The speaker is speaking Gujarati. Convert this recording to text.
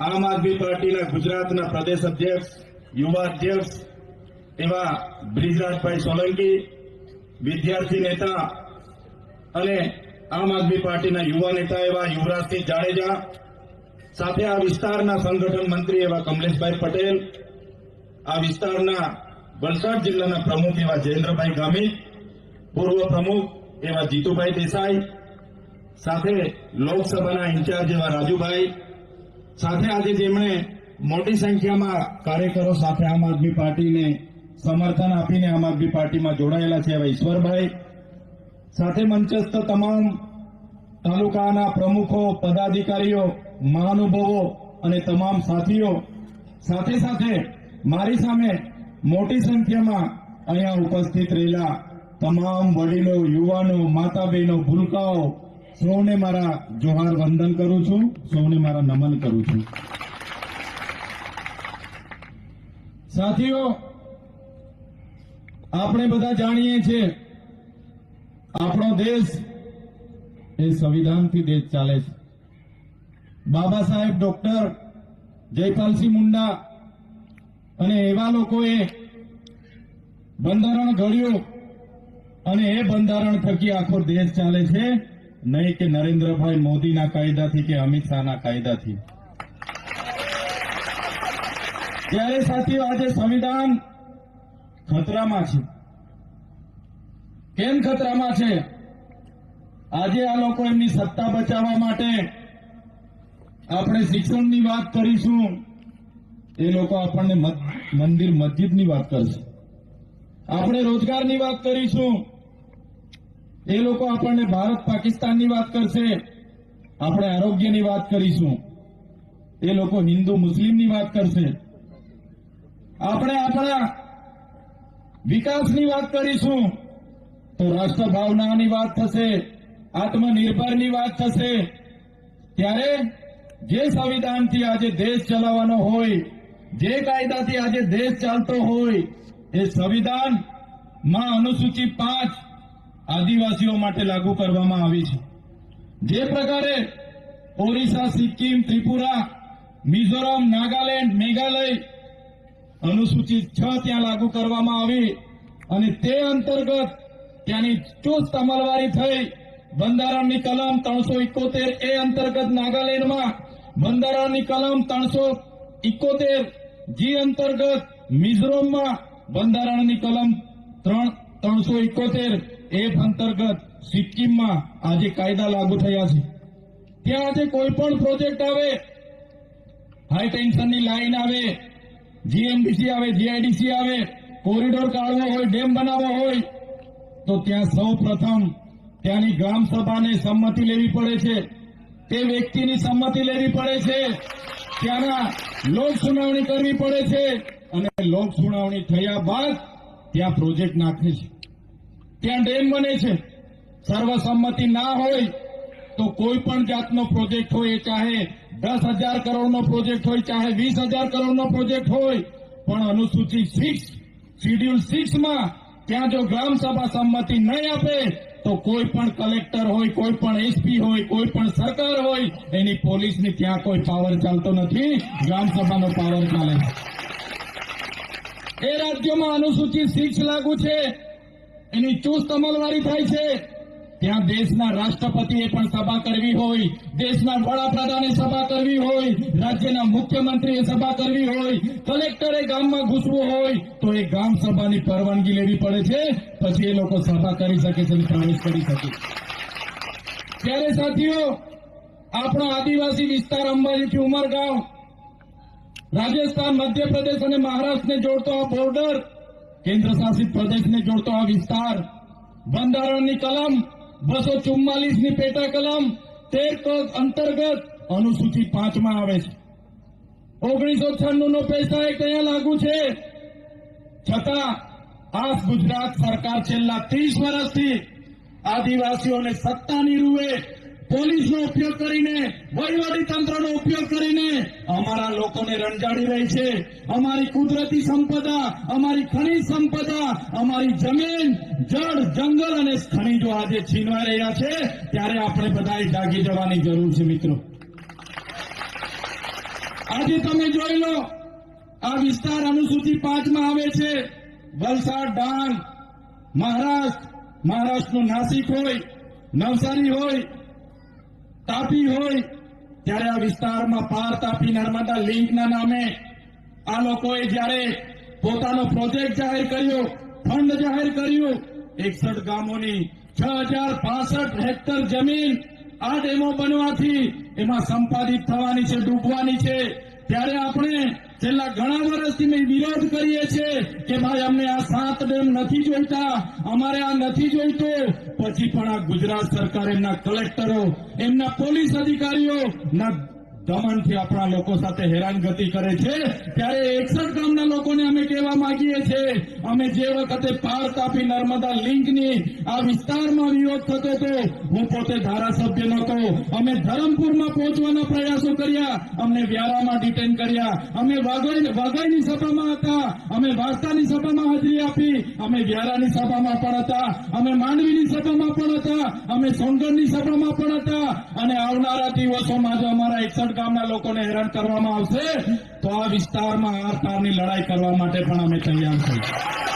આમ આદમી પાર્ટીના ગુજરાતના પ્રદેશ અધ્યક્ષ, યુવા અધ્યક્ષ એવા બ્રિજરાજભાઈ સોલંકી, વિદ્યાર્થી નેતા અને આમ આદમી પાર્ટીના યુવા નેતા એવા યુવરાજસિંહ જાડેજા, સાથે આ વિસ્તારના સંગઠન મંત્રી એવા કમલેશભાઈ પટેલ, આ વિસ્તારના વલસાડ જિલ્લાના પ્રમુખ એવા જયેન્દ્રભાઈ ગામિત, પૂર્વ પ્રમુખ એવા જીતુભાઈ દેસાઈ, સાથે લોકસભાના ઇન્ચાર્જ એવા રાજુભાઈ સાથે આજે જેમણે મોટી સંખ્યામાં કાર્યકરો સાથે આમ આદમી પાર્ટીને સમર્થન આપીને આમ આદમી પાર્ટીમાં જોડાયેલા છે એવા ઈશ્વરભાઈ. સાથે મંચસ્થ તમામ તાલુકાના પ્રમુખો, પદાધિકારીઓ, મહાનુભાવો અને તમામ સાથીઓ. સાથે સાથે મારી સામે મોટી સંખ્યામાં અહીંયા ઉપસ્થિત રહેલા તમામ વડીલો, યુવાનો માતા બહેનો ભૂલકાઓ સૌને મારા જોહાર વંદન કરું છું, સૌને મારા નમન કરું છું. સાથીઓ, આપણે બધા જાણીએ છીએ, આપણો દેશ એ સંવિધાનથી દેશ ચાલે છે. બાબા સાહેબ ડોક્ટર જયપાલસિંહ મુંડા અને એવા લોકોએ બંધારણ ઘડ્યું અને એ બંધારણ થકી આખો દેશ ચાલે છે. નહીં કે નરેન્દ્રભાઈ મોદીના કાયદાથી કે અમિત શાહના કાયદાથી. ત્યારે સાથીઓ, આજે સંવિધાન ખતરામાં છે. કેમ ખતરામાં છે? આજે આ લોકો એમની સત્તા બચાવવા માટે આપણે શિક્ષણની વાત કરીશું. એ લોકો આપણને મંદિર મસ્જિદની વાત કરશે. આપણે રોજગારની વાત કરીશું. એ લોકો આપણને ભારત પાકિસ્તાનની વાત કરશે. આપણે આરોગ્યની વાત કરીશું. એ લોકો હિન્દુ મુસ્લિમની વાત કરશે. આપણે આપણા વિકાસની વાત કરીશું. તો રાષ્ટ્ર ભાવનાની વાત થશે, આત્મનિર્ભરની વાત થશે. ત્યારે જે સંવિધાનથી આજે દેશ ચલાવવાનો હોય, જે કાયદાથી આજે દેશ ચાલતો હોય, એ સંવિધાનમાં અનુસૂચિ પાંચ આદિવાસીઓ માટે લાગુ કરવામાં આવી છે. જે પ્રકારે ઓરિસ્સા, સિક્કિમ, ત્રિપુરા, મિઝોરમ, નાગાલેન્ડ, મેઘાલય અનુસૂચિત છ ત્યાં લાગુ કરવામાં આવી અને તે અંતર્ગત ત્યાંની ચુસ્ત અમલવારી થઈ બંધારણની કલમ ત્રણસો ઇકોતેર એ અંતર્ગત નાગાલેન્ડમાં બંધારણની કલમ ત્રણસો ઇકોતેર જી અંતર્ગત મિઝોરમમાં બંધારણની કલમ ત્રણ ત્રણસો ઇકોતેર એફ અંતર્ગત સિક્કિમમાં આજે કાયદા લાગુ થયા છે. ત્યાં આજે કોઈ પણ પ્રોજેક્ટ આવે, હાઈ ટેન્શનની લાઈન આવે જીએમડીસી આવે, જીઆઈડીસી આવે, કોરિડોર કાઢવો હોય, ડેમ બનાવવો હોય, તો ત્યાં સૌ પ્રથમ ત્યાંની ગ્રામ સભાને સંમતિ લેવી પડે છે. તે વ્યક્તિની સંમતિ લેવી પડે છે. ત્યાંના લોક સુનાવણી કરવી પડે છે. અને લોક સુનાવણી થયા બાદ ત્યાં પ્રોજેક્ટ નાખે છે. ત્યાં ડેમ બને છે. સર્વસંમતિ ના હોય તો કોઈ પણ જાતનો પ્રોજેક્ટ હોય એ ચાહે દસ હજાર કરોડનો પ્રોજેક્ટ હોય, ચાહે વીસ હજાર કરોડનો પ્રોજેક્ટ હોય, પણ અનુસૂચિત સિક્સ શિડ્યુલ સિક્સમાં ત્યાં જો ગ્રામ સભા સંમતિ નહીં આપે, તો કોઈ પણ કલેક્ટર હોય, કોઈ પણ એસપી હોય, કોઈ પણ સરકાર હોય, એની પોલીસની ત્યાં કોઈ પાવર ચાલતો નથી. ગ્રામ સભાનો પાવર ચાલે. એ રાજ્યોમાં અનુસૂચિત સિક્સ લાગુ છે. એની ચુસ્ત અમલવારી થાય છે. ત્યાં દેશના રાષ્ટ્રપતિએ પણ સભા કરવી હોય, દેશના વડાપ્રધાને સભા કરવી હોય, રાજ્યના મુખ્યમંત્રીએ સભા કરવી હોય, કલેક્ટરે ગામમાં ઘૂસવું હોય, તો એ ગામ સભાની પરવાનગી લેવી પડે છે. પછી એ લોકો સભા કરી શકે છે પ્રવેશ કરી શકે ત્યારે સાથીઓ, આપણો આદિવાસી વિસ્તાર અંબાજીથી ઉમરગાંવ, રાજસ્થાન, મધ્યપ્રદેશ અને મહારાષ્ટ્રને જોડતો આ બોર્ડર કેન્દ્ર શાસિત પ્રદેશને જોડતો આ વિસ્તાર, બંધારણની કલમ, બસો ચુમ્માલીસની પેટા કલમ, તેર અંતર્ગત અનુસૂચિત પાંચમાં આવે છે. ઓગણીસો છન્નું નો પૈસા એક અહીંયા લાગુ છે. છતાં આ ગુજરાત સરકાર છેલ્લા ત્રીસ વર્ષથી આદિવાસીઓને સત્તાની રૂએ પોલીસનો ઉપયોગ કરીને, વહીવટી તંત્રનો ઉપયોગ કરીને અમારા લોકોને રંજાડી રહી છે. અમારી કુદરતી સંપદા, અમારી ખનિજ સંપદા, અમારી જમીન, જળ, જંગલ અને ખનીજો આજે છીનવાઈ રહ્યા છે. ત્યારે આપણે બધાએ જાગી જવાની જરૂર છે, મિત્રો. આજે તમે જોઈ લો, આ વિસ્તાર અનુસૂચિ પાંચમાં આવે છે. વલસાડ, ડાંગ, મહારાષ્ટ્ર. મહારાષ્ટ્રનું નાસિક હોય, નવસારી હોય તાપી હોય, ત્યારે આ વિસ્તારમાં પાર તાપી નર્મદા લિંકના નામે આ લોકોએ જ્યારે પોતાનો પ્રોજેક્ટ જાહેર કર્યો ફંડ જાહેર કર્યું, એકસઠ ગામોની છ હજાર પાસઠ હેક્ટર જમીન આ ડેમો બનવાથી એમાં સંપાદિત થવાની છે, ડૂબવાની છે. ત્યારે આપણે છેલ્લા ઘણા વર્ષથી મેં વિરોધ કરીએ છીએ કે ભાઈ અમને આ સાત ડેમ નથી જોઈતા, અમારે આ નથી જોઈતો. પછી પણ આ ગુજરાત સરકાર એમના કલેક્ટરો, એમના પોલીસ અધિકારીઓ ના દમનથી આપણા લોકો સાથે હેરાનગતિ કરે છે. ત્યારે એકસઠ ગામના લોકોને અમે કહેવા માંગીએ છીએ, અમે જે વખતે પાર તાપી નર્મદા લિંકની આ વિસ્તારમાં વિરોધ થતો હતો, હું પોતે ધારાસભ્ય નહોતો. અમે ધરમપુરમાં પહોંચવાના પ્રયાસો કર્યા, અમને વ્યારામાં ડિટેન કર્યા. અમે વાઘાઈની સભામાં હતા, અમે વાર્તાની સભામાં હાજરી આપી, અમે વ્યારાની સભામાં પણ હતા, અમે માંડવીની સભામાં પણ હતા, અમે સોનગઢની સભામાં પણ હતા. અને આવનારા દિવસોમાં જો અમારા એકસઠ ગામના લોકોને હેરાન કરવામાં આવશે, તો આ વિસ્તારમાં આર પારની લડાઈ કરવા માટે પણ અમે તૈયાર છીએ.